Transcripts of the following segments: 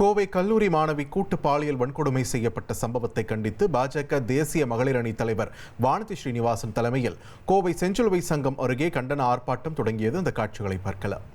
கோவை கல்லூரி மாணவி கூட்டு பாலியல் வன்கொடுமை செய்யப்பட்ட சம்பவத்தை கண்டித்து பாஜக தேசிய மகளிர் அணி தலைவர் வானதி ஸ்ரீனிவாசன் தலைமையில் கோவை செஞ்சிலுவை சங்கம் அருகே கண்டன ஆர்ப்பாட்டம் தொடங்கியது. அந்த காட்சிகளை பார்க்கலாம்.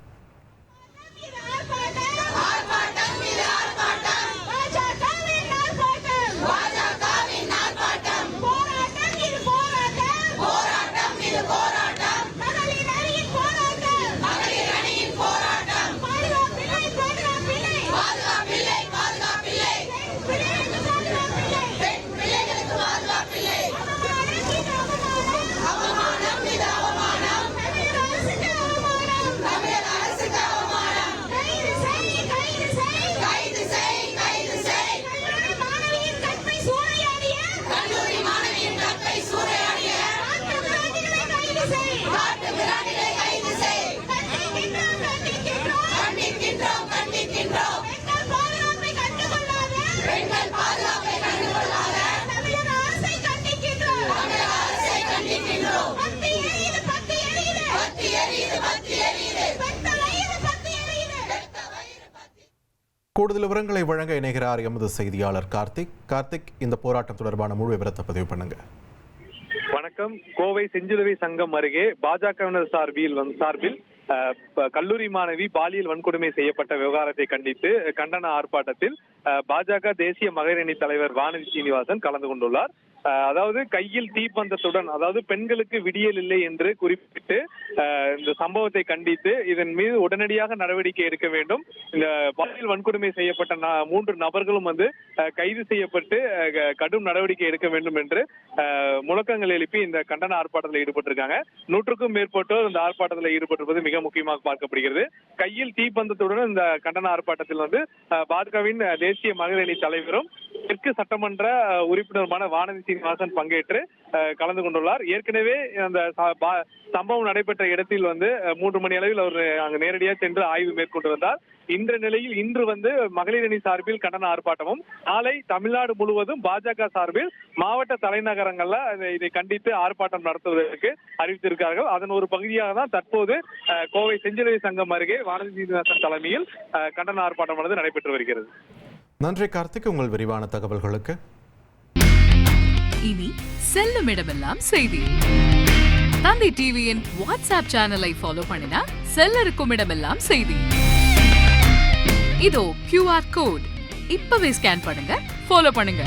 கூடுதல் விவரங்களை வழங்க இணைகிறார் எமது செய்தியாளர் கார்த்திக். கார்த்திக் இந்த போராட்டம் தொடர்பான முழு விவரத்தை பதிவு பண்ணுங்க. வணக்கம். கோவை செஞ்சிலுவை சங்கம் அருகே பாஜகவினர் சார்பில் சார்பில் கல்லூரி மாணவி பாலியல் வன்கொடுமை செய்யப்பட்ட விவகாரத்தை கண்டித்து கண்டன ஆர்ப்பாட்டத்தில் பாஜக தேசிய மகளிர் அணி தலைவர் வானதி சீனிவாசன் கலந்து கொண்டுள்ளார். அதாவது கையில் தீப்பந்தத்துடன் அதாவது பெண்களுக்கு விடியல் இல்லை என்று குறிப்பிட்டு இந்த சம்பவத்தை கண்டித்து இதன் மீது உடனடியாக நடவடிக்கை எடுக்க வேண்டும். இந்த பாலியல் வன்கொடுமை செய்யப்பட்ட மூன்று நபர்களும் வந்து கைது செய்யப்பட்டு அஹ், கடும் நடவடிக்கை எடுக்க வேண்டும் என்று முழக்கங்கள் எழுப்பி இந்த கண்டன ஆர்ப்பாட்டத்தில் ஈடுபட்டிருக்காங்க. நூற்றுக்கும் மேற்பட்டோர் இந்த ஆர்ப்பாட்டத்தில் ஈடுபட்டிருப்பது மிக முக்கியமாக பார்க்கப்படுகிறது. கையில் தீப்பந்தத்துடன் இந்த கண்டன ஆர்ப்பாட்டத்தில் வந்து பாஜகவின் தேசிய மகளிர் அணி தலைவரும் தெற்கு சட்டமன்ற உறுப்பினருமான வானதி சீனிவாசன் பங்கேற்று கலந்து கொண்டுள்ளார். ஏற்கனவே அந்த சம்பவம் நடைபெற்ற இடத்தில் வந்து மூன்று மணி அளவில் அவர் அங்கு நேரடியாக சென்று ஆய்வு மேற்கொண்டு வந்தார் இன்ற நிலையில் இன்று வந்து மகளிர் அணி சார்பில் கண்டன ஆர்ப்பாட்டமும் நாளை தமிழ்நாடு முழுவதும் பாஜக சார்பில் மாவட்ட தலைநகரங்கள்ல இதை- கண்டித்து ஆர்ப்பாட்டம் நடத்துவதற்கு அறிவித்திருக்கார்கள் அதன் ஒரு பகுதியாக தான் தற்போது கோவை செஞ்சிலுவை சங்கம் அருகே வானதி சீனிவாசன் தலைமையில் அஹ், கண்டன ஆர்ப்பாட்டமானது நடைபெற்று வருகிறது. நன்றி கார்த்திக் உங்கள் விரிவான தகவல்களுக்கு. இனி செல்லும் இடமெல்லாம் செய்தி. தந்தி டிவியின் வாட்ஸ்அப் சேனலை ஃபாலோ பண்ணினா செல்ல இருக்கும் இடமெல்லாம் செய்தி. இதோ கியூஆர் கோட் இப்பவே ஸ்கேன் பண்ணுங்க ஃபாலோ பண்ணுங்க.